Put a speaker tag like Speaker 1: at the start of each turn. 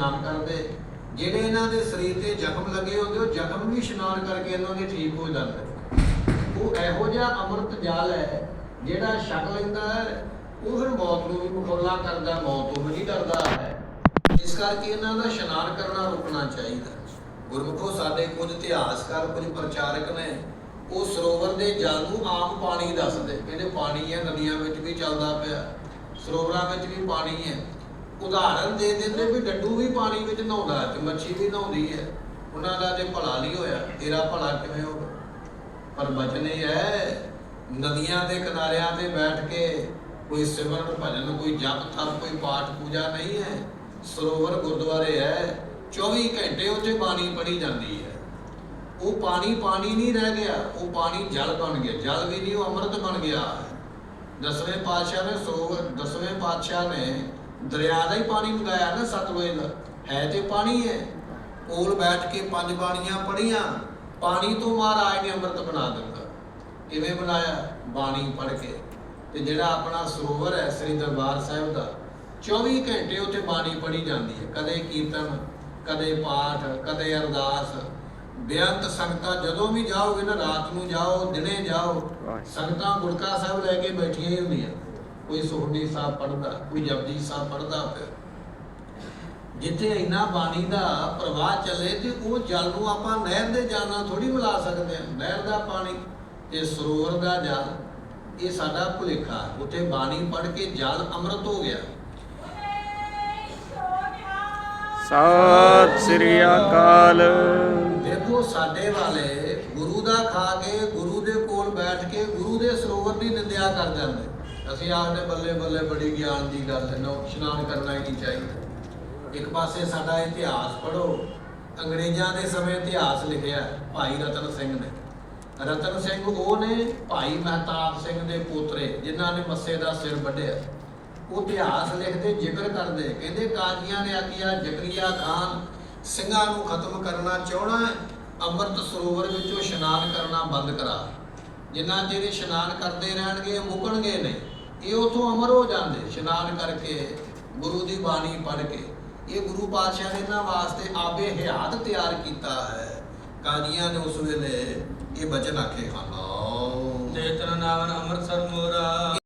Speaker 1: ਇਸ਼ਨਾਨ ਕਰਦੇ ਜਿਹੜੇ ਇਹਨਾਂ ਦੇ ਸਰੀਰ ਤੇ ਜ਼ਖਮ ਲੱਗੇ ਹੁੰਦੇ, ਉਹ ਜ਼ਖਮ ਵੀ ਇਸ਼ਨਾਨ ਕਰਕੇ ਇਹਨਾਂ ਦੇ ਠੀਕ ਹੋ ਜਾਂਦੇ। ਉਹ ਇਹੋ ਜਿਹਾ ਅੰਮ੍ਰਿਤ ਜਲ ਹੈ, ਜਿਹੜਾ ਛਕ ਲੈਂਦਾ ਹੈ, ਉਹ ਫਿਰ ਮੌਤ ਨੂੰ ਵੀ ਮੁਕਾਬਲਾ ਕਰਦਾ, ਮੌਤ ਤੋਂ ਨਹੀਂ ਡਰਦਾ ਹੈ। ਇਸ ਕਰਕੇ ਇਹਨਾਂ ਦਾ ਇਸ਼ਨਾਨ ਕਰਨਾ ਰੁਕਣਾ ਚਾਹੀਦਾ। ਗੁਰਮੁਖੋ, ਸਾਡੇ ਕੁਝ ਇਤਿਹਾਸਕਾਰ ਕੁਝ ਪ੍ਰਚਾਰਕ ਨੇ, ਉਹ ਸਰੋਵਰ ਦੇ ਜਲ ਨੂੰ ਆਮ ਪਾਣੀ ਦੱਸਦੇ। ਕਹਿੰਦੇ ਪਾਣੀ ਹੈ, ਨਦੀਆਂ ਵਿੱਚ ਵੀ ਚੱਲਦਾ ਪਿਆ। ਸਰੋਵਰਾਂ ਵਿੱਚ ਵੀ ਪਾਣੀ ਹੈ। ਉਦਾਹਰਨ ਦੇ ਦਿੰਦੇ ਵੀ ਡੱਡੂ ਪਾਣੀ ਵਿੱਚ ਨਹਾਉਂਦਾ ਤੇ ਮੱਛੀ ਵੀ ਨਹਾਉਂਦੀ ਹੈ। ਉਹਨਾਂ ਦਾ ਜੇ ਭਲਾ ਨਹੀਂ ਹੋਇਆ, ਤੇਰਾ ਭਲਾ ਕਿਵੇਂ ਹੋਗਾ ਪਰ ਬਚਨ ਇਹ ਹੈ, ਨਦੀਆਂ ਦੇ ਕਿਨਾਰਿਆਂ ਤੇ ਬੈਠ ਕੇ ਕੋਈ ਸਿਮਰਨ ਭਜਨ, ਕੋਈ ਜਪ, ਤਪ, ਕੋਈ ਪਾਠ ਪੂਜਾ ਨਹੀਂ ਹੈ। ਸਰੋਵਰ ਗੁਰਦੁਆਰੇ ਹੈ 24 ਘੰਟੇ ਉੱਥੇ ਪਾਣੀ ਪੜੀ ਜਾਂਦੀ ਹੈ। ਉਹ ਪਾਣੀ ਪਾਣੀ ਨਹੀਂ ਰਹਿ ਗਿਆ, ਉਹ ਪਾਣੀ ਜਲ ਬਣ ਗਿਆ। ਜਲ ਵੀ ਨਹੀਂ, ਉਹ ਅੰਮ੍ਰਿਤ ਬਣ ਗਿਆ। ਦਸਵੇਂ ਪਾਤਸ਼ਾਹ ਨੇ ਸਰੋਵਰ, ਦਸਵੇਂ ਪਾਤਸ਼ਾਹ ਨੇ ਦਰਿਆ ਦਾ ਹੀ ਪਾਣੀ ਮੰਗਾਇਆ ਨਾ ਸਤਲੁਜ ਦਾ। ਹੈ ਤੇ ਪਾਣੀ ਹੈ। ਕੋਲ ਬੈਠ ਕੇ ਪੰਜ ਬਾਣੀਆਂ ਪੜੀਆਂ ਪਾਣੀ ਤੋਂ ਮਹਾਰਾਜ ਨੇ ਅੰਮ੍ਰਿਤ ਬਣਾ ਦਿੱਤਾ। ਕਿਵੇਂ ਬਣਾਇਆ? ਬਾਣੀ ਪੜ ਕੇ। ਤੇ ਜਿਹੜਾ ਆਪਣਾ ਸਰੋਵਰ ਹੈ ਸ੍ਰੀ ਦਰਬਾਰ ਸਾਹਿਬ ਦਾ 24 ਘੰਟੇ ਉੱਥੇ ਬਾਣੀ ਪੜੀ ਜਾਂਦੀ ਹੈ। ਕਦੇ ਕੀਰਤਨ ਕਦੇ ਪਾਠ ਕਦੇ ਅਰਦਾਸ। ਬੇਅੰਤ ਸੰਗਤਾਂ ਜਦੋਂ ਵੀ ਜਾਓਗੇ ਨਾ ਰਾਤ ਨੂੰ ਜਾਓ ਦਿਨੇ ਜਾਓ ਸੰਗਤਾਂ ਗੁਰਕਾ ਸਾਹਿਬ ਲੈ ਕੇ ਬੈਠੀਆਂ ਹੀ ਹੁੰਦੀਆਂ। ਕੋਈ ਸੁਖਨੀ ਸਾਹਿਬ ਪੜਦਾ ਕੋਈ ਜਪਜੀ ਸਾਹਿਬ ਪੜਦਾ ਫਿਰ। ਜਿੱਥੇ ਇੰਨਾ ਬਾਣੀ ਦਾ ਪ੍ਰਵਾਹ ਚੱਲੇ ਤੇ ਉਹ ਜਲ ਨੂੰ ਆਪਾਂ ਨਹਿਰ ਦੇ ਨਾਲ ਥੋੜੀ ਮਿਲਾ ਸਕਦੇ ਹਾਂ। ਨਹਿਰ ਦਾ ਪਾਣੀ ਤੇ ਸਰੋਵਰ ਦਾ ਜਲ ਇਹ ਸਾਡਾ ਭੁਲੇਖਾ। ਉੱਥੇ ਬਾਣੀ ਪੜ ਕੇ ਜਲ ਅੰਮ੍ਰਿਤ ਹੋ ਗਿਆ।
Speaker 2: ਸਤਿ ਸ੍ਰੀ ਅਕਾਲ।
Speaker 1: ਦੇਖੋ ਸਾਡੇ ਵਾਲੇ ਗੁਰੂ ਦਾ ਖਾ ਕੇ ਗੁਰੂ ਦੇ ਕੋਲ ਬੈਠ ਕੇ ਗੁਰੂ ਦੇ ਸਰੋਵਰ ਦੀ ਨਿੰਦਿਆ ਕਰ ਜਾਂਦੇ। ਅਸੀਂ ਆਖਦੇ ਬੱਲੇ ਬੱਲੇ ਬੜੀ ਗਿਆਨ ਦੀ ਗੱਲ ਹੈ, ਨੋ, ਇਸ਼ਨਾਨ ਕਰਨਾ ਹੀ ਨਹੀਂ ਚਾਹੀਦਾ। ਇੱਕ ਪਾਸੇ ਸਾਡਾ ਇਤਿਹਾਸ ਪੜੋ ਅੰਗਰੇਜ਼ਾਂ ਦੇ ਸਮੇਂ ਇਤਿਹਾਸ ਲਿਖਿਆ ਭਾਈ ਰਤਨ ਸਿੰਘ ਨੇ। ਰਤਨ ਸਿੰਘ ਉਹ ਨੇ ਭਾਈ ਮਹਿਤਾਬ ਸਿੰਘ ਦੇ ਪੋਤਰੇ, ਜਿਨ੍ਹਾਂ ਨੇ ਮੱਸੇ ਦਾ ਸਿਰ ਵੱਢਿਆ। ਉਹ ਇਤਿਹਾਸ ਲਿਖਦੇ, ਜ਼ਿਕਰ ਕਰਦੇ, ਕਹਿੰਦੇ ਕਾਜ਼ੀਆਂ ਨੇ ਆਖਿਆ, ਜ਼ਕਰੀਆ ਖਾਨ ਸਿੰਘਾਂ ਨੂੰ ਖਤਮ ਕਰਨਾ ਚਾਹਣਾ ਅੰਮ੍ਰਿਤ ਸਰੋਵਰ ਵਿੱਚੋਂ ਇਸ਼ਨਾਨ ਕਰਨਾ ਬੰਦ ਕਰਾ। ਜਿੰਨਾ ਚਿਰ ਇਸ਼ਨਾਨ ਕਰਦੇ ਰਹਿਣਗੇ ਮੁਕਣਗੇ ਮੁੱਕਣਗੇ ਨਹੀਂ। ਇਹ ਉਥੋਂ ਅਮਰ ਹੋ ਜਾਂਦੇ, ਇਸ਼ਨਾਨ ਕਰਕੇ, ਗੁਰੂ ਦੀ ਬਾਣੀ ਪੜ੍ਹ ਕੇ। ਇਹ ਗੁਰੂ ਪਾਤਸ਼ਾਹ ਨੇ ਇਹਨਾਂ ਵਾਸਤੇ ਆਬੇ ਹਯਾਤ ਤਿਆਰ ਕੀਤਾ ਹੈ। ਕਾਜ਼ੀਆਂ ਨੇ ਉਸ ਵੇਲੇ ਇਹ ਬਚਨ ਆਖੇ ਹਨ
Speaker 3: ਦੇ ਤਨ ਨਾਵਨ ਅੰਮ੍ਰਿਤਸਰ